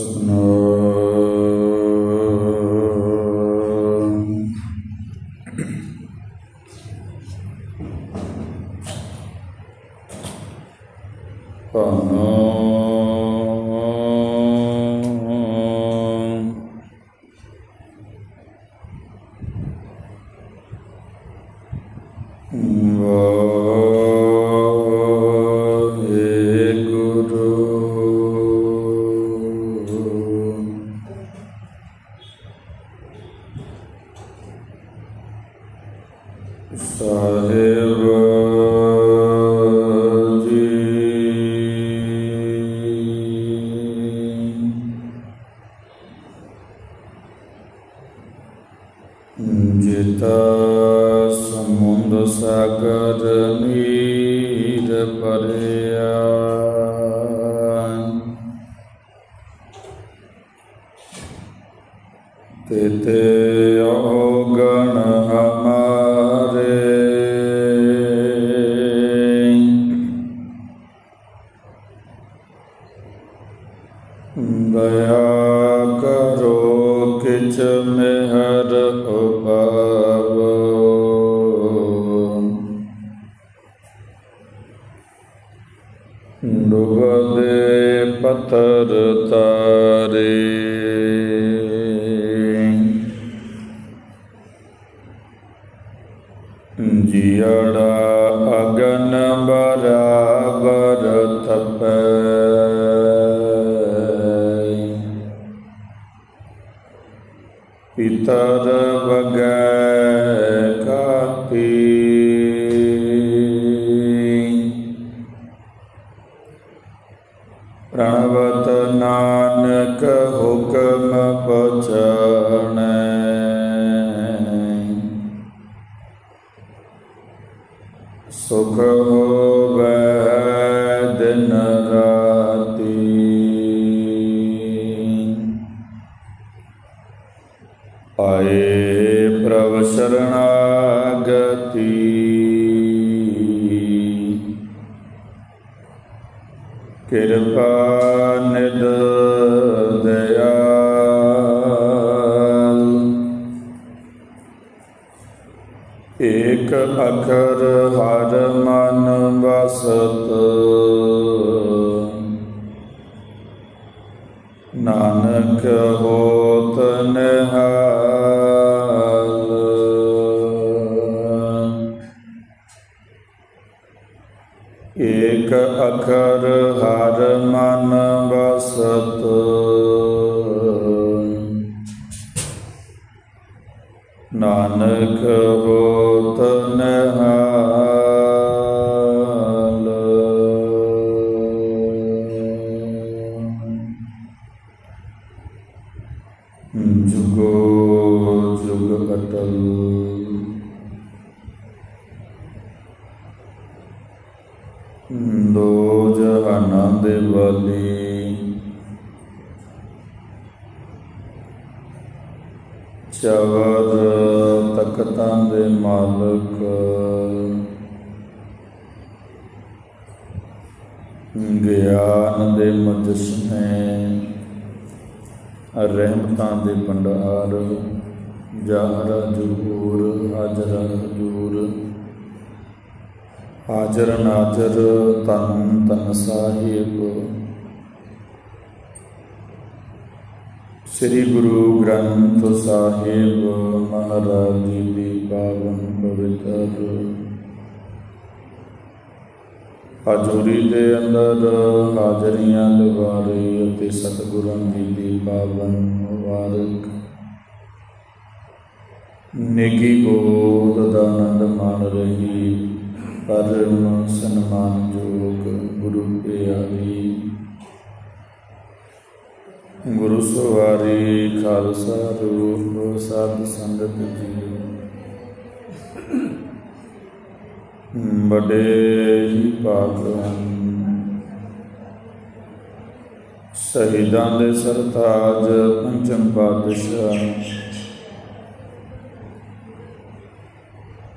Sotno ਸਾਹਿਬ Pitada Bhagavad ਪ੍ਰਭ ਸ਼ਰਣਾਗਤੀ। ਕਿਰਪਾ ਨਿਦ ਦਇਆਲ। ਏਕ ਅਖਰ ਹਰ ਮਨ ਵਸਤ। ਨਾਨਕ ਹੋ ਏਕ ਅਖਰ ਹਰ ਮਨ ਵਸਤ। ਨਾਨਕ ਹੋਤ ਨਿਹਾਲ ਚਵਰ ਤਖਤਾਂ ਦੇ ਮਾਲਕ। ਗਿਆਨ ਦੇ ਮਜਸਨੇ ਰਹਿਮਤਾਂ ਦੇ ਭੰਡਾਰ। ਜਾਹਰ ਜਹੂਰ ਹਾਜ਼ਰ ਹਜੂਰ। ਹਾਜ਼ਰ ਨਾਜ਼ਰ ਤਨ ਤਨ ਸਾਹਿਬ। ਸ੍ਰੀ ਗੁਰੂ ਗ੍ਰੰਥ ਸਾਹਿਬ ਮਹਾਰਾਜ ਜੀ ਦੀ ਪਾਵਨ ਪਵਿੱਤਰ ਹਜ਼ੂਰੀ ਦੇ ਅੰਦਰ ਹਾਜ਼ਰੀਆਂ ਲਵਾਰੇ ਅਤੇ ਸਤਿਗੁਰਾਂ ਜੀ ਦੀ ਪਾਵਨ ਮੁਬਾਰਕ। ਨੇਕੀ ਗੋਦ ਦਾ ਆਨੰਦ ਮਾਣ ਰਹੀ, ਪਰਮ ਸਨਮਾਨਯੋਗ ਗੁਰੂ ਪਿਆਰੀ। ਗੁਰੂ ਸਵਾਰੀ, ਖਾਲਸਾ, ਰੂਪ ਸਾਧ ਸੰਗਤ ਜੀ। ਬੜੇ ਹੀ ਭਾਗ ਹਨ। ਸ਼ਹੀਦਾਂ ਦੇ ਸਰਤਾਜ ਪੰਚਮ ਪਾਤਸ਼ਾਹ।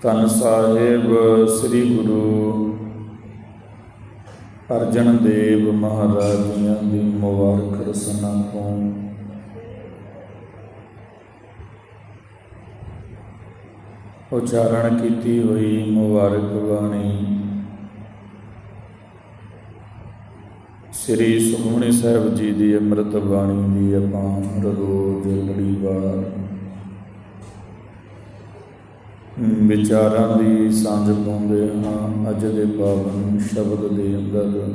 ਧੰਨ ਸਾਹਿਬ ਸ੍ਰੀ ਗੁਰੂ ਅਰਜਨ ਦੇਵ ਮਹਾਰਾਜ ਜੀਆਂ ਦੀ ਮੁਬਾਰਕ ਰਸਨਾ ਤੋਂ। ਉਚਾਰਨ ਕੀਤੀ ਹੋਈ ਮੁਬਾਰਕ ਬਾਣੀ। ਸ੍ਰੀ ਸੁਖਮਨੀ ਸਾਹਿਬ ਜੀ ਦੀ ਅੰਮ੍ਰਿਤ ਬਾਣੀ ਦੀ ਆਪਾਂ ਰੋਜ਼ ਲੜੀਵਾਰ ਵਿਚਾਰਾਂ ਦੀ ਸਾਂਝ ਪਾਉਂਦੇ ਹਾਂ, ਅੱਜ ਦੇ ਪਾਵਨ ਸ਼ਬਦ ਦੇ ਅੰਦਰ।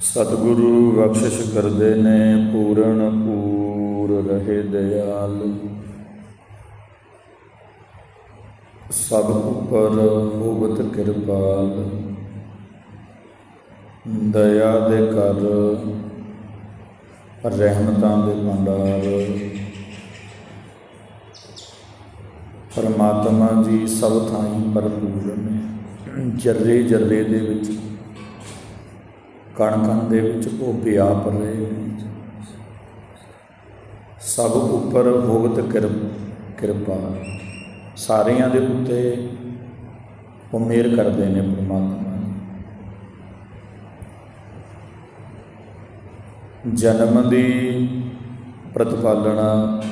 ਸਤਿਗੁਰੂ ਬਖਸ਼ਿਸ਼ ਕਰਦੇ ਨੇ, ਪੂਰਨ ਪੂਰ ਰਹੇ ਦਿਆਲ। ਸਭ ਉਪਰ ਹੋਵਤ ਕਿਰਪਾਲ। ਦਇਆ ਦੇ ਕਰ, ਰਹਿਮਤਾਂ ਦੇ ਭੰਡਾਰ। ਪਰਮਾਤਮਾ ਜੀ ਸਭ ਥਾਈਂ ਭਰਪੂਰ ਨੇ। ਜਰਰੇ ਜਰਰੇ ਦੇ ਵਿੱਚ ਕਣ ਕਣ ਦੇ ਵਿੱਚ ਉਹ ਵਿਆਪ ਰਹੇ ਨੇ। ਸਭ ਉੱਪਰ ਭੁਗਤ ਕਿਰਪ- ਕਿਰਪਾ। ਸਾਰਿਆਂ ਦੇ ਉੱਤੇ ਉਹ ਮਿਹਰ ਕਰਦੇ ਨੇ ਪਰਮਾਤਮਾ ਜਨਮ ਦੀ ਪ੍ਰਤਪਾਲਣਾ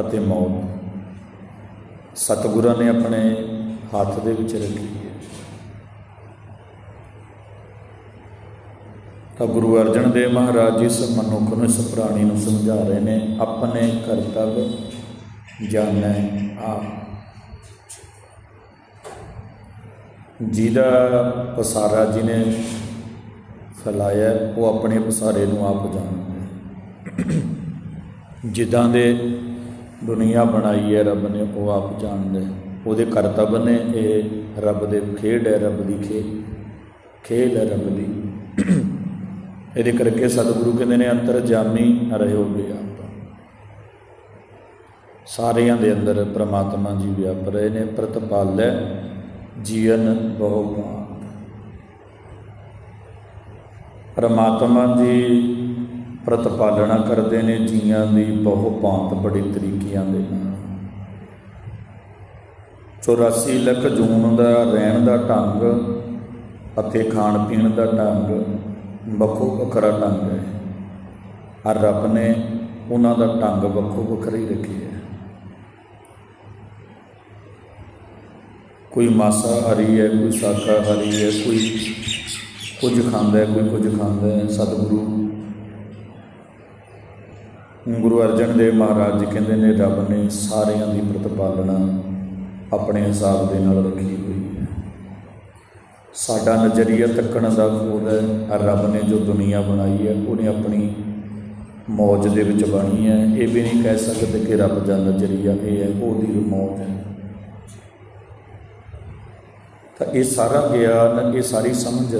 ਅਤੇ ਮੌਤ। ਸਤਿਗੁਰਾਂ ਨੇ ਆਪਣੇ ਹੱਥ ਦੇ ਵਿੱਚ ਰੱਖੀ ਹੈ। ਤਾਂ ਗੁਰੂ ਅਰਜਨ ਦੇਵ ਮਹਾਰਾਜ ਜੀ ਇਸ ਮਨੁੱਖ ਨੂੰ, ਇਸ ਪ੍ਰਾਣੀ ਨੂੰ ਸਮਝਾ ਰਹੇ ਨੇ, ਆਪਣੇ ਕਰਤੱਵ ਜਾਣੈ ਆਪ। ਜਿਹਦਾ ਪਸਾਰਾ ਜਿਹਨੇ ਫੈਲਾਇਆ, ਉਹ ਆਪਣੇ ਪਸਾਰੇ ਨੂੰ ਆਪ ਜਾਣਦਾ ਜਿੱਦਾਂ ਦੇ ਦੁਨੀਆ ਬਣਾਈ ਹੈ, ਰੱਬ ਨੇ ਉਹ ਆਪ ਜਾਣਦਾ ਹੈ। ਉਹਦੇ ਕਰਤੱਵ ਨੇ ਇਹ, ਰੱਬ ਦੇ ਖੇਡ ਹੈ, ਰੱਬ ਦੀ ਖੇਡ ਖੇਲ ਹੈ ਰੱਬ ਦੀ। ਇਹਦੇ ਕਰਕੇ ਸਤਿਗੁਰੂ ਕਹਿੰਦੇ ਨੇ, ਅੰਤਰ ਜਾਮੀ ਰਹੋਗੇ ਆਪ। ਸਾਰਿਆਂ ਦੇ ਅੰਦਰ ਪ੍ਰਮਾਤਮਾ ਜੀ ਵਿਆਪ ਰਹੇ ਨੇ, ਪ੍ਰਤਪਾਲੈ ਜੀਵਨ ਬਹੁ ਭਾਂਤ ਪ੍ਰਮਾਤਮਾ ਜੀ ਪ੍ਰਤਪਾਲਣਾ ਕਰਦੇ ਨੇ, ਜੀਆਂ ਦੀ ਬਹੁ ਭਾਂਤ ਬੜੇ ਤਰੀਕਿਆਂ ਦੇ ਨਾਲ 84 ਲੱਖ ਜੂਨ ਦਾ ਰਹਿਣ ਦਾ ਢੰਗ ਅਤੇ ਖਾਣ ਪੀਣ ਦਾ ਢੰਗ ਵੱਖੋ ਵੱਖਰਾ ਢੰਗ ਹੈ। ਹਰ ਰੱਬ ਨੇ ਉਹਨਾਂ ਦਾ ਢੰਗ ਵੱਖੋ ਵੱਖਰਾ ਹੀ ਰੱਖਿਆ ਹੈ। ਕੋਈ ਮਾਸਾਹਾਰੀ ਹੈ, ਕੋਈ ਸ਼ਾਕਾਹਾਰੀ ਹੈ, ਕੋਈ ਕੁਝ ਖਾਂਦਾ ਹੈ, ਕੋਈ ਕੁਝ ਖਾਂਦਾ ਹੈ, ਸਤਿਗੁਰੂ ਗੁਰੂ ਅਰਜਨ ਦੇਵ ਮਹਾਰਾਜ ਜੀ ਕਹਿੰਦੇ ਨੇ, ਰੱਬ ਨੇ ਸਾਰਿਆਂ ਦੀ ਪ੍ਰਤਪਾਲਣਾ ਆਪਣੇ ਹਿਸਾਬ ਦੇ ਨਾਲ ਰੱਖੀ ਹੋਈ ਹੈ। ਸਾਡਾ ਨਜ਼ਰੀਆ ਤੱਕਣ ਦਾ ਖੋਦ ਹੈ ਰੱਬ ਨੇ ਜੋ ਦੁਨੀਆ ਬਣਾਈ ਹੈ, ਉਹਨੇ ਆਪਣੀ ਮੌਜ ਦੇ ਵਿੱਚ ਬਣੀ ਹੈ। ਇਹ ਵੀ ਨਹੀਂ ਕਹਿ ਸਕਦੇ ਕਿ ਰੱਬ ਦਾ ਨਜ਼ਰੀਆ ਇਹ ਹੈ, ਉਹਦੀ ਮੌਜ ਹੈ। ਤਾਂ ਇਹ ਸਾਰਾ ਗਿਆਨ, ਇਹ ਸਾਰੀ ਸਮਝ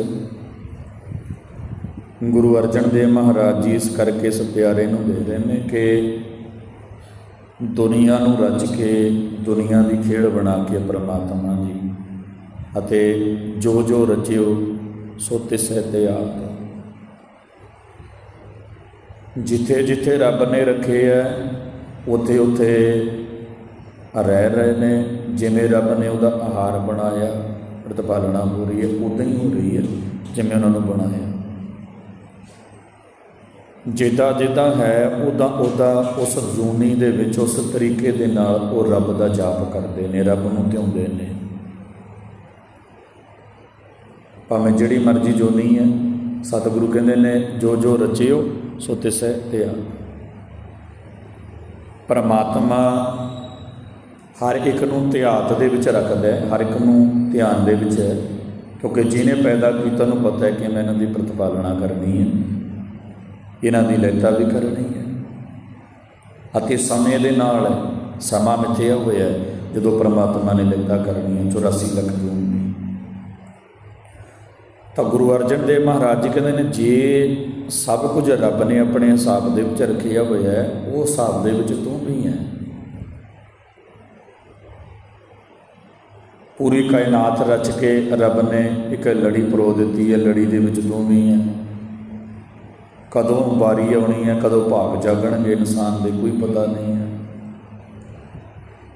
ਗੁਰੂ ਅਰਜਨ ਦੇਵ ਮਹਾਰਾਜ ਜੀ ਇਸ ਕਰਕੇ ਇਸ ਪਿਆਰੇ ਨੂੰ ਦੇ ਰਹੇ ਨੇ ਕਿ ਦੁਨੀਆ ਨੂੰ ਰਚ ਕੇ ਦੁਨੀਆ ਦੀ ਖੇਡ ਬਣਾ ਕੇ ਪ੍ਰਮਾਤਮਾ ਜੀ ਅਤੇ ਜੋ ਜੋ ਰਚਿਓ, ਸੋ ਤਿਸੈ ਤੇ ਆਪ। ਜਿੱਥੇ ਜਿੱਥੇ ਰੱਬ ਨੇ ਰੱਖੇ ਹੈ, ਉਥੇ ਉਥੇ ਰਹਿ ਰਹੇ ਨੇ। ਜਿਵੇਂ ਰੱਬ ਨੇ ਉਹਦਾ ਆਹਾਰ ਬਣਾਇਆ, ਪ੍ਰਤਪਾਲਣਾ ਹੋ ਰਹੀ ਹੈ, ਉਦਾਂ ਹੀ ਹੋ ਰਹੀ ਹੈ, ਜਿਵੇਂ ਉਹਨਾਂ ਨੂੰ ਬਣਾਇਆ। ਜਿੱਦਾਂ ਜਿੱਦਾਂ ਹੈ ਉਦਾਂ ਉਦਾਂ ਉਸ ਜੂਨੀ ਦੇ ਵਿੱਚ, ਉਸ ਤਰੀਕੇ ਦੇ ਨਾਲ ਉਹ ਰੱਬ ਦਾ ਜਾਪ ਕਰਦੇ ਨੇ, ਰੱਬ ਨੂੰ ਧਿਆਉਂਦੇ ਨੇ। ਭਾਵੇਂ ਜਿਹੜੀ ਮਰਜ਼ੀ ਜੋ ਨਹੀਂ ਹੈ, ਸਤਿਗੁਰੂ ਕਹਿੰਦੇ ਨੇ, ਜੋ ਜੋ ਰਚਿਓ, ਸੋ ਤਿਸੈ ਤੇ ਆ ਪਰਮਾਤਮਾ ਹਰ ਇੱਕ ਨੂੰ ਧਿਆਤ ਦੇ ਵਿੱਚ ਰੱਖਦਾ ਹੈ, ਹਰ ਇੱਕ ਨੂੰ ਧਿਆਨ ਦੇ ਵਿੱਚ ਹੈ, ਕਿਉਂਕਿ ਜਿਹਨੇ ਪੈਦਾ ਕੀਤਾ ਨੂੰ ਪਤਾ ਹੈ ਕਿ ਮੈਂ ਇਹਨਾਂ ਦੀ ਪ੍ਰਤਪਾਲਣਾ ਕਰਨੀ ਹੈ। ਇਹਨਾਂ ਦੀ ਲੈਤਾ ਵੀ ਕਰਨੀ ਹੈ। ਅਤੇ ਸਮੇਂ ਦੇ ਨਾਲ ਸਮਾਂ ਮਿਥਿਆ ਹੋਇਆ ਹੈ, ਜਦੋਂ ਪ੍ਰਮਾਤਮਾ ਨੇ ਲੈਤਾ ਕਰਨੀ ਹੈ 84 ਲੱਖ ਜੂਨ ਦੀ ਤਾਂ ਗੁਰੂ ਅਰਜਨ ਦੇਵ ਮਹਾਰਾਜ ਜੀ ਕਹਿੰਦੇ ਨੇ, ਜੇ ਸਭ ਕੁਝ ਰੱਬ ਨੇ ਆਪਣੇ ਹਿਸਾਬ ਦੇ ਵਿੱਚ ਰੱਖਿਆ ਹੋਇਆ ਹੈ, ਉਹ ਹਿਸਾਬ ਦੇ ਵਿੱਚ ਤੂੰ ਵੀ ਹੈ। ਪੂਰੀ ਕਾਇਨਾਤ ਰਚ ਕੇ ਰੱਬ ਨੇ ਇੱਕ ਲੜੀ ਪਰੋ ਦਿੱਤੀ ਹੈ, ਲੜੀ ਦੇ ਵਿੱਚ ਤੂੰ ਵੀ ਹੈ। ਕਦੋਂ ਵਾਰੀ ਆਉਣੀ ਹੈ, ਕਦੋਂ ਭਾਗ ਜਾਗਣਗੇ, ਇਨਸਾਨ ਦੇ ਕੋਈ ਪਤਾ ਨਹੀਂ ਹੈ।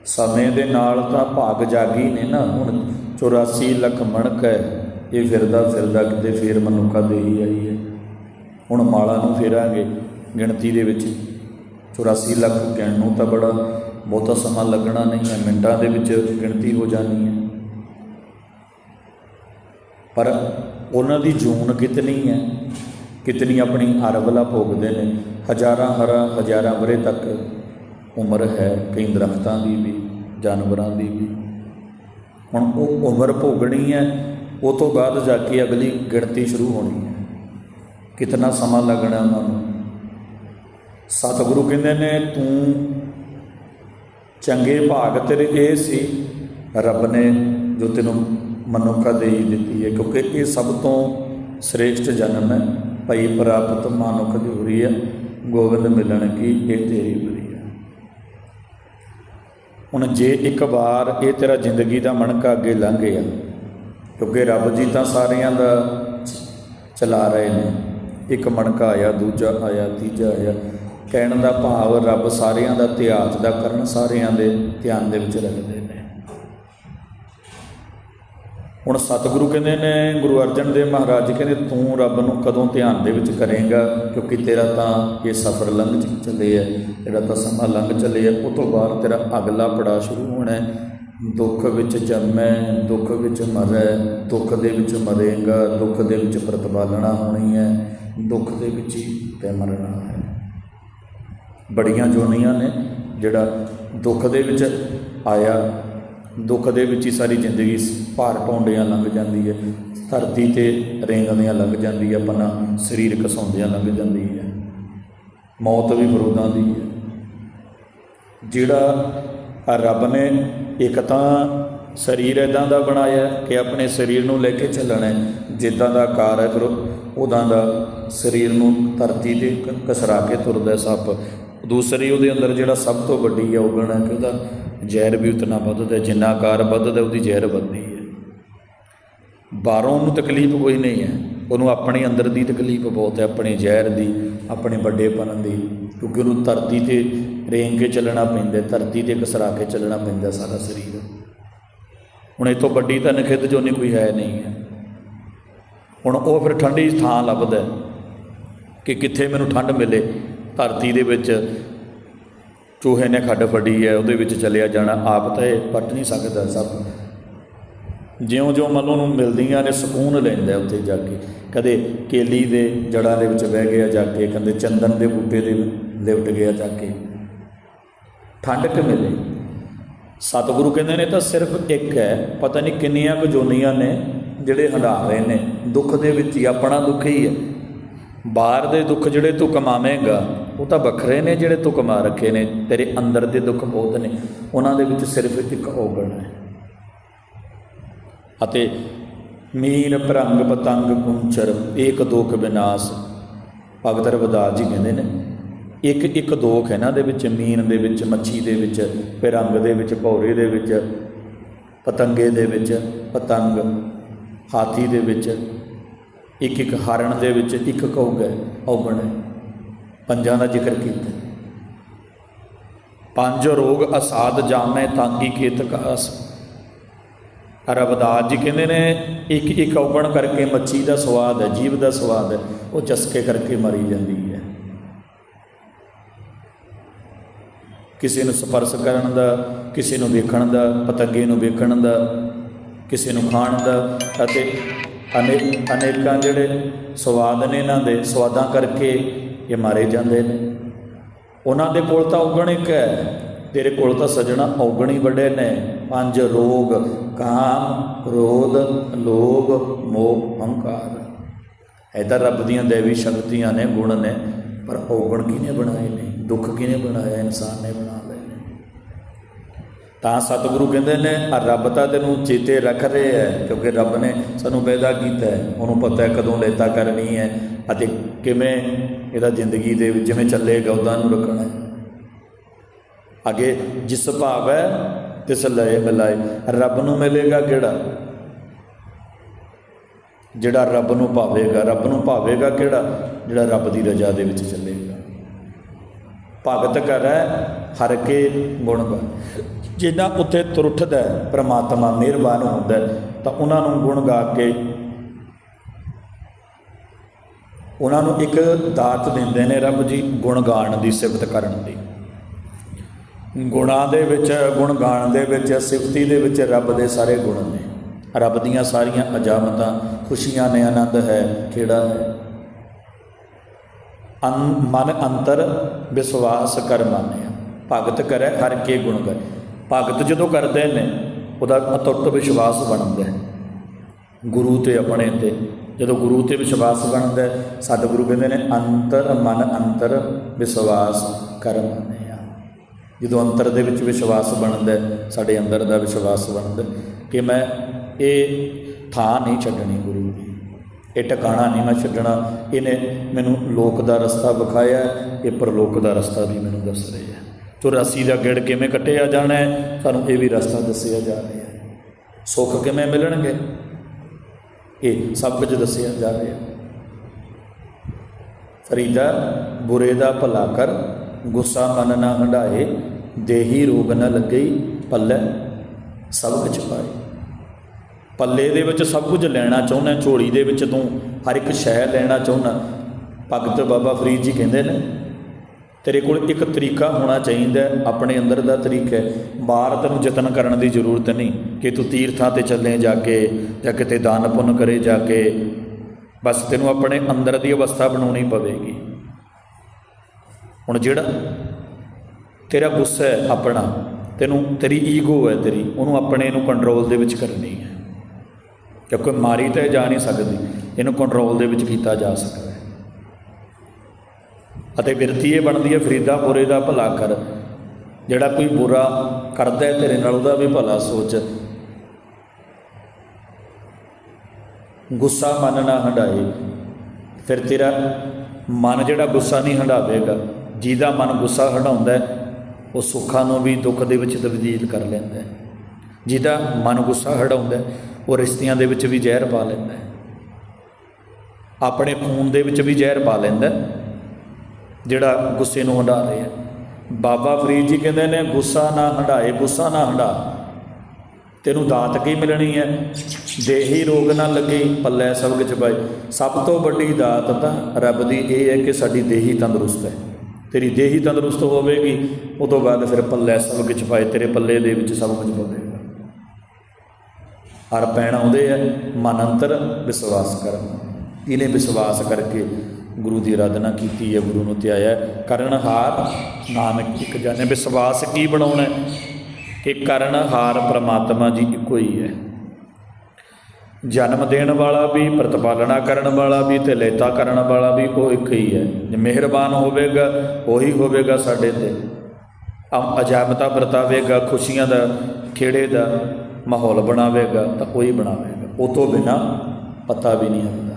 ਸਮੇਂ ਦੇ ਨਾਲ ਤਾਂ ਭਾਗ ਜਾਗੀ ਨੇ ਨਾ, ਹੁਣ 84 ਲੱਖ ਮਣਕ ਹੈ, ਇਹ ਫਿਰਦਾ ਫਿਰਦਾ ਕਿਤੇ ਫੇਰ ਮਨੁੱਖਾ ਦੇ ਹੀ ਆਈ ਹੈ। ਹੁਣ ਮਾਲਾ ਨੂੰ ਫੇਰਾਂਗੇ, ਗਿਣਤੀ ਦੇ ਵਿੱਚ 84 ਲੱਖ ਗਿਣਨ ਨੂੰ ਤਾਂ ਬੜਾ ਬਹੁਤਾ ਸਮਾਂ ਲੱਗਣਾ ਨਹੀਂ ਹੈ, ਮਿੰਟਾਂ ਦੇ ਵਿੱਚ ਗਿਣਤੀ ਹੋ ਜਾਣੀ ਹੈ। ਪਰ ਉਹਨਾਂ ਦੀ ਜੂਨ ਕਿਤਨੀ ਹੈ? ਕਿਤਨੀ ਆਪਣੀ ਅਰਵਲਾ ਭੋਗਦੇ ਨੇ। ਹਜ਼ਾਰਾਂ ਹਰਾ ਹਜ਼ਾਰਾਂ ਵਰੇ ਤੱਕ ਉਮਰ ਹੈ ਕਈ ਦਰਖਤਾਂ ਦੀ ਵੀ, ਜਾਨਵਰਾਂ ਦੀ ਵੀ। ਹੁਣ ਉਹ ਉਮਰ ਭੋਗਣੀ ਹੈ, ਉਹ ਤੋਂ ਬਾਅਦ ਜਾ ਕੇ ਅਗਲੀ ਗਿਣਤੀ ਸ਼ੁਰੂ ਹੋਣੀ ਹੈ। ਕਿਤਨਾ ਸਮਾਂ ਲੱਗਣਾ ਉਹਨਾਂ ਨੂੰ? ਸਤਿਗੁਰੂ ਕਹਿੰਦੇ ਨੇ, ਤੂੰ ਚੰਗੇ ਭਾਗ ਤੇਰੇ ਇਹ ਸੀ, ਰੱਬ ਨੇ ਜੋ ਤੈਨੂੰ ਮਨੁੱਖਾ ਦੇਈ ਦਿੱਤੀ ਹੈ, ਕਿਉਂਕਿ ਇਹ ਸਭ ਤੋਂ ਸ੍ਰੇਸ਼ਟ ਜਨਮ ਹੈ। ਭਈ ਪ੍ਰਾਪਤ ਮਨੁੱਖ ਦੀ ਹੋਰੀ ਹੈ ਗੋਬਿੰਦ ਮਿਲਣ ਕੀ ਇਹ ਤੇਰੀ ਬਰੀ ਹੈ ਹੁਣ ਜੇ ਇੱਕ ਵਾਰ ਇਹ ਤੇਰਾ ਜ਼ਿੰਦਗੀ ਦਾ ਮਣਕਾ ਅੱਗੇ ਲੰਘ ਗਿਆ, ਕਿਉਂਕਿ ਰੱਬ ਜੀ ਤਾਂ ਸਾਰਿਆਂ ਦਾ ਚਲਾ ਰਹੇ ਨੇ। ਇੱਕ ਮਣਕਾ ਆਇਆ, ਦੂਜਾ ਆਇਆ, ਤੀਜਾ ਆਇਆ। ਕਹਿਣ ਦਾ ਭਾਵ ਰੱਬ ਸਾਰਿਆਂ ਦਾ ਇਤਿਹਾਸ ਦਾ ਕਰਨ ਸਾਰਿਆਂ ਦੇ ਧਿਆਨ ਦੇ ਵਿੱਚ ਰੱਖਦੇ ਹੁਣ ਸਤਿਗੁਰੂ ਕਹਿੰਦੇ ਨੇ, ਗੁਰੂ ਅਰਜਨ ਦੇਵ ਮਹਾਰਾਜ ਜੀ ਕਹਿੰਦੇ, ਤੂੰ ਰੱਬ ਨੂੰ ਕਦੋਂ ਧਿਆਨ ਦੇ ਵਿੱਚ ਕਰੇਗਾ? ਕਿਉਂਕਿ ਤੇਰਾ ਤਾਂ ਇਹ ਸਫ਼ਰ ਲੰਘ ਚ- ਚੱਲੇ ਹੈ ਜਿਹੜਾ ਤਾਂ ਸਮਾਂ ਲੰਘ ਚੱਲੇ ਹੈ ਉਹ ਤੋਂ ਬਾਅਦ ਤੇਰਾ ਅਗਲਾ ਪੜਾਅ ਸ਼ੁਰੂ ਹੋਣਾ ਹੈ ਦੁੱਖ ਵਿੱਚ ਜੰਮੈ, ਦੁੱਖ ਵਿੱਚ ਮਰੈ, ਦੁੱਖ ਦੇ ਵਿੱਚ ਮਰੇਗਾ, ਦੁੱਖ ਦੇ ਵਿੱਚ ਪ੍ਰਤਪਾਲਣਾ ਹੋਣੀ ਹੈ ਦੁੱਖ ਦੇ ਵਿੱਚ ਹੀ ਤੇ ਮਰਨਾ ਹੈ। ਬੜੀਆਂ ਜੋਨੀਆਂ ਨੇ ਜਿਹੜਾ ਦੁੱਖ ਦੇ ਵਿੱਚ ਆਇਆ ਦੁੱਖ ਦੇ ਵਿੱਚ ਹੀ ਸਾਰੀ ਜ਼ਿੰਦਗੀ ਭਾਰ ਢੋਂਡਿਆਂ ਲੰਘ ਜਾਂਦੀ ਹੈ, ਧਰਤੀ ਤੇ ਰੇਂਗਦਿਆਂ ਲੰਘ ਜਾਂਦੀ ਹੈ, ਆਪਣਾ ਸਰੀਰ ਘਸਾਉਂਦਿਆਂ ਲੰਘ ਜਾਂਦੀ ਹੈ। ਮੌਤ ਵੀ ਵਿਰੋਧਾਂ ਦੀ ਹੈ। ਜਿਹੜਾ ਰੱਬ ਨੇ ਇੱਕ ਤਾਂ ਸਰੀਰ ਇਦਾਂ ਦਾ ਬਣਾਇਆ ਕਿ ਆਪਣੇ ਸਰੀਰ ਨੂੰ ਲੈ ਕੇ ਚੱਲਣਾ ਹੈ, ਜਿੱਦਾਂ ਦਾ ਆਕਾਰ ਹੈ ਫਿਰ ਉਹਦਾਂ ਦਾ ਸਰੀਰ ਨੂੰ ਧਰਤੀ ਤੇ ਕ- ਕਸਰਾ ਕੇ ਤੁਰਦਾ ਸੱਪ। ਦੂਸਰੀ ਉਹਦੇ ਅੰਦਰ ਜਿਹੜਾ ਸਭ ਤੋਂ ਵੱਡੀ ਹੈ ਔਗਣ ਹੈ ਕਿ ਉਹਦਾ ਜ਼ਹਿਰ ਵੀ ਉਤਨਾ ਵੱਧਦਾ ਜਿੰਨਾ ਆਕਾਰ ਵੱਧਦਾ ਉਹਦੀ ਜ਼ਹਿਰ ਵੱਧਦੀ ਹੈ। ਬਾਹਰੋਂ ਉਹਨੂੰ ਤਕਲੀਫ ਕੋਈ ਨਹੀਂ ਹੈ। ਉਹਨੂੰ ਆਪਣੇ ਅੰਦਰ ਦੀ ਤਕਲੀਫ ਬਹੁਤ ਹੈ, ਆਪਣੇ ਜ਼ਹਿਰ ਦੀ, ਆਪਣੇ ਵੱਡੇਪਨ ਦੀ, ਕਿਉਂਕਿ ਉਹਨੂੰ ਧਰਤੀ ਤੇ ਰੇਂਗ ਕੇ ਚੱਲਣਾ ਪੈਂਦਾ ਧਰਤੀ ਤੇ ਕਸਰਾ ਕੇ ਚੱਲਣਾ ਪੈਂਦਾ ਸਾਰਾ ਸਰੀਰ। ਹੁਣ ਇਹ ਵੱਡੀ ਤਾਂ ਨਖਿੱਧ ਜੋ ਨਹੀਂ ਕੋਈ ਹੈ ਨਹੀਂ ਹੈ। ਹੁਣ ਉਹ ਫਿਰ ਠੰਡੀ ਥਾਂ ਲੱਭਦਾ ਕਿ ਕਿੱਥੇ ਮੈਨੂੰ ਠੰਡ ਮਿਲੇ, ਧਰਤੀ ਦੇ ਵਿੱਚ ਚੂਹੇ ਨੇ ਖੱਡ ਫੜੀ ਹੈ, ਉਹਦੇ ਵਿੱਚ ਚਲਿਆ ਜਾਣਾ, ਆਪ ਤਾਂ ਇਹ ਪੱਟ ਨਹੀਂ ਸਕਦਾ ਸਭ ਜਿਉਂ ਜਿਉਂ ਮਨ ਨੂੰ ਮਿਲਦੀਆਂ ਨੇ, ਸਕੂਨ ਲੈਂਦਾ ਉੱਥੇ ਜਾ ਕੇ। ਕਦੇ ਕੇਲੀ ਦੇ ਜੜਾਂ ਦੇ ਵਿੱਚ ਬਹਿ ਗਿਆ ਜਾ ਕੇ, ਕਦੇ ਚੰਦਨ ਦੇ ਬੂਟੇ ਦੇ ਲਿਪਟ ਗਿਆ ਜਾ ਕੇ। ਠੰਡਕ ਮਿਲੇ। ਸਤਿਗੁਰੂ ਕਹਿੰਦੇ ਨੇ ਤਾਂ ਸਿਰਫ ਇੱਕ ਹੈ, ਪਤਾ ਨਹੀਂ ਕਿੰਨੀਆਂ ਕੁ ਨੇ ਜਿਹੜੇ ਹੰਡਾ ਰਹੇ ਨੇ। ਦੁੱਖ ਦੇ ਵਿੱਚ ਹੀ, ਆਪਣਾ ਦੁੱਖ ਹੀ ਹੈ। ਬਾਹਰ ਦੇ ਦੁੱਖ ਜਿਹੜੇ ਤੂੰ ਕਮਾਵੇਂਗਾ ਉਹ ਤਾਂ ਵੱਖਰੇ ਨੇ ਜਿਹੜੇ ਤੂੰ ਕਮਾ ਰੱਖੇ ਨੇ, ਤੇਰੇ ਅੰਦਰ ਦੇ ਦੁੱਖ ਬਹੁਤ ਨੇ, ਉਹਨਾਂ ਦੇ ਵਿੱਚ ਸਿਰਫ ਇੱਕ ਔਗਣ ਹੈ। ਅਤੇ ਮੀਨ ਭਰੰਗ ਪਤੰਗ ਕੁੰਚਰ, ਏਕ ਦੋਖ ਵਿਨਾਸ਼ ਭਗਤ ਰਵਦਾਸ ਜੀ ਕਹਿੰਦੇ ਨੇ, ਇੱਕ ਇੱਕ ਦੋਖ ਹੈ ਇਹਨਾਂ ਦੇ ਵਿੱਚ, ਮੀਨ ਦੇ ਵਿੱਚ, ਮੱਛੀ ਦੇ ਵਿੱਚ, ਭਰੰਗ ਦੇ ਵਿੱਚ, ਭੌਰੇ ਦੇ ਵਿੱਚ, ਪਤੰਗੇ ਦੇ ਵਿੱਚ, ਪਤੰਗ, ਹਾਥੀ ਦੇ ਵਿੱਚ, ਇੱਕ ਇੱਕ ਹਰਣ ਦੇ ਵਿੱਚ, ਇੱਕ ਕਹੂਗਾ ਔਗਣ ਹੈ। ਪੰਜਾਂ ਦਾ ਜ਼ਿਕਰ ਕੀਤਾ। ਪੰਜ ਰੋਗ ਅਸਾਦ ਜਾਮੈ ਤਾਂਗੀ ਕੇਤ ਕਾਸ ਰਵਿਦਾਸ ਜੀ ਕਹਿੰਦੇ ਨੇ, ਇੱਕ ਇੱਕ ਔਗਣ ਕਰਕੇ ਮੱਛੀ ਦਾ ਸਵਾਦ ਹੈ, ਜੀਵ ਦਾ ਸਵਾਦ ਹੈ, ਉਹ ਚਸਕੇ ਕਰਕੇ ਮਰੀ ਜਾਂਦੀ ਹੈ। ਕਿਸੇ ਨੂੰ ਸਪਰਸ਼ ਕਰਨ ਦਾ, ਕਿਸੇ ਨੂੰ ਵੇਖਣ ਦਾ, ਪਤੰਗੇ ਨੂੰ ਵੇਖਣ ਦਾ, ਕਿਸੇ ਨੂੰ ਖਾਣ ਦਾ, ਅਤੇ ਅਨੇ, ਅਨੇਕਾਂ ਜਿਹੜੇ ਸਵਾਦ ਨੇ ਇਹਨਾਂ ਦੇ, ਸਵਾਦਾਂ ਕਰਕੇ ਇਹ ਮਾਰੇ ਜਾਂਦੇ ਨੇ। ਉਹਨਾਂ ਦੇ ਕੋਲ ਤਾਂ ਔਗਣ ਇੱਕ ਹੈ। ਤੇਰੇ ਕੋਲ ਤਾਂ ਸਜਣਾ ਔਗਣ ਹੀ ਵੱਡੇ ਨੇ। ਪੰਜ ਰੋਗ, ਕਾਮ, ਕ੍ਰੋਧ, ਲੋਭ, ਮੋਹ, ਹੰਕਾਰ। ਐਦਾਂ ਰੱਬ ਦੀਆਂ ਦੇਵੀ ਸ਼ਕਤੀਆਂ ਨੇ, ਗੁਣ ਨੇ, ਪਰ ਔਗਣ ਕਿਹਨੇ ਬਣਾਏ ਨੇ? ਦੁੱਖ ਕਿਹਨੇ ਬਣਾਇਆ? ਇਨਸਾਨ ਨੇ ਬਣਾ ਲਏ ਨੇ। ਤਾਂ ਸਤਿਗੁਰੂ ਕਹਿੰਦੇ ਨੇ, ਆ ਰੱਬ ਤਾਂ ਤੈਨੂੰ ਚੇਤੇ ਰੱਖ ਰਹੇ ਹੈ, ਕਿਉਂਕਿ ਰੱਬ ਨੇ ਸਾਨੂੰ ਪੈਦਾ ਕੀਤਾ ਹੈ। ਉਹਨੂੰ ਪਤਾ ਹੈ ਕਦੋਂ ਲੇਤਾ ਕਰਨੀ ਹੈ। ਅਤੇ ਕਿਵੇਂ ਇਹਦਾ ਜ਼ਿੰਦਗੀ ਦੇ ਵਿੱਚ ਜਿਵੇਂ ਚੱਲੇਗਾ ਉਹਦਾ ਨੂੰ ਰੱਖਣਾ ਹੈ। ਅੱਗੇ ਜਿਸ ਭਾਵ ਹੈ, ਤਿਸ ਲਏ ਮਿਲਾਏ ਰੱਬ ਨੂੰ ਮਿਲੇਗਾ ਕਿਹੜਾ? ਜਿਹੜਾ ਰੱਬ ਨੂੰ ਭਾਵੇਗਾ। ਰੱਬ ਨੂੰ ਭਾਵੇਗਾ ਕਿਹੜਾ? ਜਿਹੜਾ ਰੱਬ ਦੀ ਰਜ਼ਾ ਦੇ ਵਿੱਚ ਚੱਲੇਗਾ। ਭਗਤ ਕਰੈ ਹਰ ਕੇ ਗੁਣ ਗਾ ਜਿੰਨਾ ਉੱਥੇ ਤੁਰੁੱਠਦਾ ਹੈ, ਪ੍ਰਮਾਤਮਾ ਮਿਹਰਬਾਨ ਹੁੰਦਾ ਤਾਂ ਉਹਨਾਂ ਨੂੰ ਗੁਣ ਗਾ ਕੇ ਉਹਨਾਂ ਨੂੰ ਇੱਕ ਦਾਤ ਦਿੰਦੇ ਨੇ ਰੱਬ ਜੀ, ਗੁਣ ਗਾਣ ਦੀ ਸਿਫਤ ਕਰਨ ਦੀ। ਗੁਣਾਂ ਦੇ ਵਿੱਚ, ਗੁਣ ਗਾਣ ਦੇ ਵਿੱਚ, ਸਿਫਤੀ ਦੇ ਵਿੱਚ ਰੱਬ ਦੇ ਸਾਰੇ ਗੁਣ ਨੇ। ਰੱਬ ਦੀਆਂ ਸਾਰੀਆਂ ਅਜਾਮਤਾਂ ਖੁਸ਼ੀਆਂ ਨੇ ਆਨੰਦ ਹੈ ਕਿਹੜਾ ਹੈ। ਮਨ ਅੰਤਰ ਵਿਸ਼ਵਾਸ ਕਰ ਮਾਨਿਆ। ਭਗਤ ਕਰੇ, ਹਰ ਕੇ ਗੁਣ ਗਾਏ ਭਗਤ ਜਦੋਂ ਕਰਦੇ ਨੇ, ਉਹਦਾ ਅਟੁੱਟ ਵਿਸ਼ਵਾਸ ਬਣਦਾ ਹੈ। ਗੁਰੂ ਤੇ ਆਪਣੇ ਤੇ ਜਦੋਂ ਗੁਰੂ ਤੇ ਵਿਸ਼ਵਾਸ ਬਣਦਾ ਸਾਡੇ ਗੁਰੂ ਕਹਿੰਦੇ ਨੇ, ਅੰਤਰ ਮਨ, ਅੰਤਰ ਵਿਸ਼ਵਾਸ ਕਰ ਆ ਜਦੋਂ ਅੰਤਰ ਦੇ ਵਿੱਚ ਵਿਸ਼ਵਾਸ ਬਣਦਾ ਸਾਡੇ ਅੰਦਰ ਦਾ ਵਿਸ਼ਵਾਸ ਬਣਦਾ ਕਿ ਮੈਂ ਇਹ ਥਾਂ ਨਹੀਂ ਛੱਡਣੀ ਗੁਰੂ ਦੀ, ਇਹ ਟਿਕਾਣਾ ਨਹੀਂ ਮੈਂ ਛੱਡਣਾ। ਇਹਨੇ ਮੈਨੂੰ ਲੋਕ ਦਾ ਰਸਤਾ ਵਿਖਾਇਆ ਇਹ ਪਰਲੋਕ ਦਾ ਰਸਤਾ ਵੀ ਮੈਨੂੰ ਦੱਸ ਰਿਹਾ ਹੈ। 84 ਦਾ ਗੇੜ ਕਿਵੇਂ ਕੱਟਿਆ ਜਾਣਾ ਹੈ, ਸਾਨੂੰ ਇਹ ਵੀ ਰਸਤਾ ਦੱਸਿਆ ਜਾ ਰਿਹਾ ਹੈ। ਸੁੱਖ ਕਿਵੇਂ ਮਿਲਣਗੇ? ਇਹ ਸਭ ਕੁਝ ਦੱਸਿਆ ਜਾ ਰਿਹਾ ਫਰੀਦਾ, ਬੁਰੇ ਦਾ ਭਲਾ ਕਰ, ਗੁੱਸਾ ਮਨ ਨਾ ਹੰਡਾਏ ਦੇਹੀ ਰੋਗ ਨਾ ਲੱਗਈ ਪੱਲੇ ਸਭ ਕੁਝ ਪਾਏ। ਪੱਲੇ ਦੇ ਵਿੱਚ ਸਭ ਕੁਝ ਲੈਣਾ ਚਾਹੁੰਦਾ, ਝੋਲੀ ਦੇ ਵਿੱਚ ਤੂੰ ਹਰ ਇੱਕ ਸ਼ੈ ਲੈਣਾ ਚਾਹੁੰਦਾ। ਭਗਤ ਬਾਬਾ ਫਰੀਦ ਜੀ ਕਹਿੰਦੇ ਨੇ ਤੇਰੇ ਕੋਲ ਇੱਕ ਤਰੀਕਾ ਹੋਣਾ ਚਾਹੀਦਾ ਆਪਣੇ ਅੰਦਰ ਦਾ ਤਰੀਕਾ ਹੈ। ਬਾਹਰ ਤੈਨੂੰ ਯਤਨ ਕਰਨ ਦੀ ਜ਼ਰੂਰਤ ਨਹੀਂ ਕਿ ਤੂੰ ਤੀਰਥਾਂ ਤੇ ਚੱਲੇ ਜਾ ਕੇ ਜਾਂ ਕਿਤੇ ਦਾਨ ਪੁੰਨ ਕਰੇ ਜਾ ਕੇ ਬਸ ਤੈਨੂੰ ਆਪਣੇ ਅੰਦਰ ਦੀ ਅਵਸਥਾ ਬਣਾਉਣੀ ਪਵੇਗੀ। ਹੁਣ ਜਿਹੜਾ ਤੇਰਾ ਗੁੱਸਾ ਹੈ ਆਪਣਾ, ਤੈਨੂੰ ਤੇਰੀ ਈਗੋ ਹੈ ਤੇਰੀ, ਉਹਨੂੰ ਆਪਣੇ ਨੂੰ ਕੰਟਰੋਲ ਦੇ ਵਿੱਚ ਕਰਨੀ ਹੈ। ਕਿਉਂਕਿ ਮਾਰੀ ਤਾਂ ਇਹ ਜਾ ਨਹੀਂ ਸਕਦੀ, ਇਹਨੂੰ ਕੰਟਰੋਲ ਦੇ ਵਿੱਚ ਕੀਤਾ ਜਾ ਸਕਦਾ ਅਤੇ ਬਿਰਤੀ ਇਹ ਬਣਦੀ ਹੈ ਫਰੀਦਾ ਬੁਰੇ ਦਾ ਭਲਾ ਕਰ। ਜਿਹੜਾ ਕੋਈ ਬੁਰਾ ਕਰਦਾ ਹੈ ਤੇਰੇ ਨਾਲ ਉਹਦਾ ਵੀ ਭਲਾ ਸੋਚ। ਗੁੱਸਾ ਮਨ ਨਾ ਹੰਡਾਏ ਫਿਰ ਤੇਰਾ ਮਨ ਜਿਹੜਾ ਗੁੱਸਾ ਨਹੀਂ ਹੰਡਾਵੇਗਾ ਜਿਹਦਾ ਮਨ ਗੁੱਸਾ ਹੰਡਾਉਂਦਾ ਉਹ ਸੁੱਖਾਂ ਨੂੰ ਵੀ ਦੁੱਖ ਦੇ ਵਿੱਚ ਤਬਦੀਲ ਕਰ ਲੈਂਦਾ ਹੈ। ਜਿਹਦਾ ਮਨ ਗੁੱਸਾ ਹੰਡਾਉਂਦਾ ਉਹ ਰਿਸ਼ਤਿਆਂ ਦੇ ਵਿੱਚ ਵੀ ਜ਼ਹਿਰ ਪਾ ਲੈਂਦਾ ਹੈ। ਆਪਣੇ ਖੂਨ ਦੇ ਵਿੱਚ ਵੀ ਜ਼ਹਿਰ ਪਾ ਲੈਂਦਾ ਹੈ, ਜਿਹੜਾ ਗੁੱਸੇ ਨੂੰ ਹੰਡਾ ਰਿਹਾ ਬਾਬਾ ਫਰੀਦ ਜੀ ਕਹਿੰਦੇ ਨੇ, ਗੁੱਸਾ ਨਾ ਹੰਡਾਏ ਗੁੱਸਾ ਨਾ ਹੰਡਾ ਤੈਨੂੰ ਦਾਤ ਕੀ ਮਿਲਣੀ ਹੈ ਦੇਹੀ ਰੋਗ ਨਾ ਲੱਗੇ, ਪੱਲੇ ਸਭ ਕੁਝ ਪਾਏ ਸਭ ਤੋਂ ਵੱਡੀ ਦਾਤ ਤਾਂ ਰੱਬ ਦੀ ਇਹ ਹੈ ਕਿ ਸਾਡੀ ਦੇਹੀ ਤੰਦਰੁਸਤ ਹੈ ਤੇਰੀ ਦੇਹੀ ਤੰਦਰੁਸਤ ਹੋਵੇਗੀ ਉਸ ਤੋਂ ਬਾਅਦ ਫਿਰ ਪੱਲੇ ਸਭ ਕੁਝ ਪਾਏ ਤੇਰੇ ਪੱਲੇ ਦੇ ਵਿੱਚ ਸਭ ਕੁਝ ਪਵੇਗਾ ਹਰ ਪੈਣ ਆਉਂਦੇ ਆ ਮਨ ਅੰਤਰ ਵਿਸ਼ਵਾਸ ਕਰਨ। ਇਹਨੇ ਵਿਸ਼ਵਾਸ ਕਰਕੇ ਗੁਰੂ ਦੀ ਆਰਾਧਨਾ ਕੀਤੀ ਹੈ, ਗੁਰੂ ਨੂੰ ਧਿਆਇਆ ਹੈ। ਕਰਨਹਾਰ ਨਾਨਕ ਇੱਕ ਜਾਣੇ ਵਿਸ਼ਵਾਸ ਕੀ ਬਣਾਉਣਾ ਹੈ? ਕਿ ਕਰਨਹਾਰ ਪ੍ਰਮਾਤਮਾ ਜੀ ਇੱਕੋ ਹੀ ਹੈ। ਜਨਮ ਦੇਣ ਵਾਲਾ ਵੀ, ਪ੍ਰਤਪਾਲਣਾ ਕਰਨ ਵਾਲਾ ਵੀ ਤੇ ਲੇਤਾ ਕਰਨ ਵਾਲਾ ਵੀ ਉਹ ਇੱਕ ਹੀ ਹੈ। ਜੇ ਮਿਹਰਬਾਨ ਹੋਵੇਗਾ, ਉਹੀ ਹੋਵੇਗਾ ਸਾਡੇ ਤੇ। ਅਮ ਅਜਾਮਤਾ ਵਰਤਾਵੇਗਾ, ਖੁਸ਼ੀਆਂ ਦਾ, ਖੇੜੇ ਦਾ ਮਾਹੌਲ ਬਣਾਵੇਗਾ, ਤਾਂ ਉਹੀ ਬਣਾਵੇਗਾ। ਉਹ ਤੋਂ ਬਿਨਾ ਪਤਾ ਵੀ ਨਹੀਂ ਹੁੰਦਾ।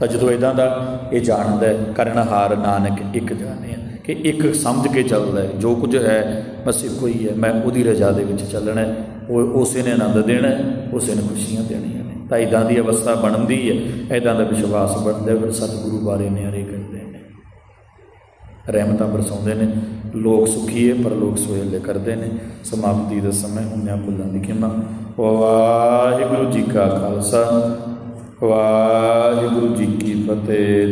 ਤਾਂ ਜਦੋਂ ਇਦਾਂ ਦਾ ਇਹ ਜਾਣਦਾ ਹੈ, ਕਰਨਹਾਰ ਨਾਨਕ ਇੱਕ ਜਾਣਿਆ ਕਿ ਇੱਕ ਸਮਝ ਕੇ ਚੱਲਦਾ ਹੈ ਜੋ ਕੁਝ ਹੈ ਬਸ ਇੱਕੋ ਹੀ ਹੈ ਮੈਂ ਉਹਦੀ ਰਜ਼ਾ ਦੇ ਵਿੱਚ ਚੱਲਣਾ ਹੈ ਉਹ ਉਸੇ ਨੇ ਆਨੰਦ ਦੇਣਾ ਉਸੇ ਨੇ ਖੁਸ਼ੀਆਂ ਦੇਣੀਆਂ ਨੇ। ਤਾਂ ਇਦਾਂ ਦੀ ਅਵਸਥਾ ਬਣਦੀ ਹੈ ਇਦਾਂ ਦਾ ਵਿਸ਼ਵਾਸ ਬਣਦਾ ਹੈ ਫਿਰ ਸਤਿਗੁਰੂ ਬਾਰੇ ਨਿਆਰੇ ਕਰਦੇ ਨੇ। ਰਹਿਮਤਾਂ ਬਰਸਾਉਂਦੇ ਨੇ ਲੋਕ ਸੁਖੀ ਹੈ ਪਰ ਲੋਕ ਸੋਹਲੇ ਕਰਦੇ ਨੇ। ਸਮਾਪਤੀ ਦਾ ਸਮੇਂ ਹੁੰਦਿਆਂ ਭੁੱਲਾਂ ਦੀ ਖਿਮਾ ਵਾਹਿਗੁਰੂ ਜੀ ਕਾ ਖਾਲਸਾ ਵਾਹਿਗੁਰੂ ਜੀ ਕੀ ਫਤਿਹ।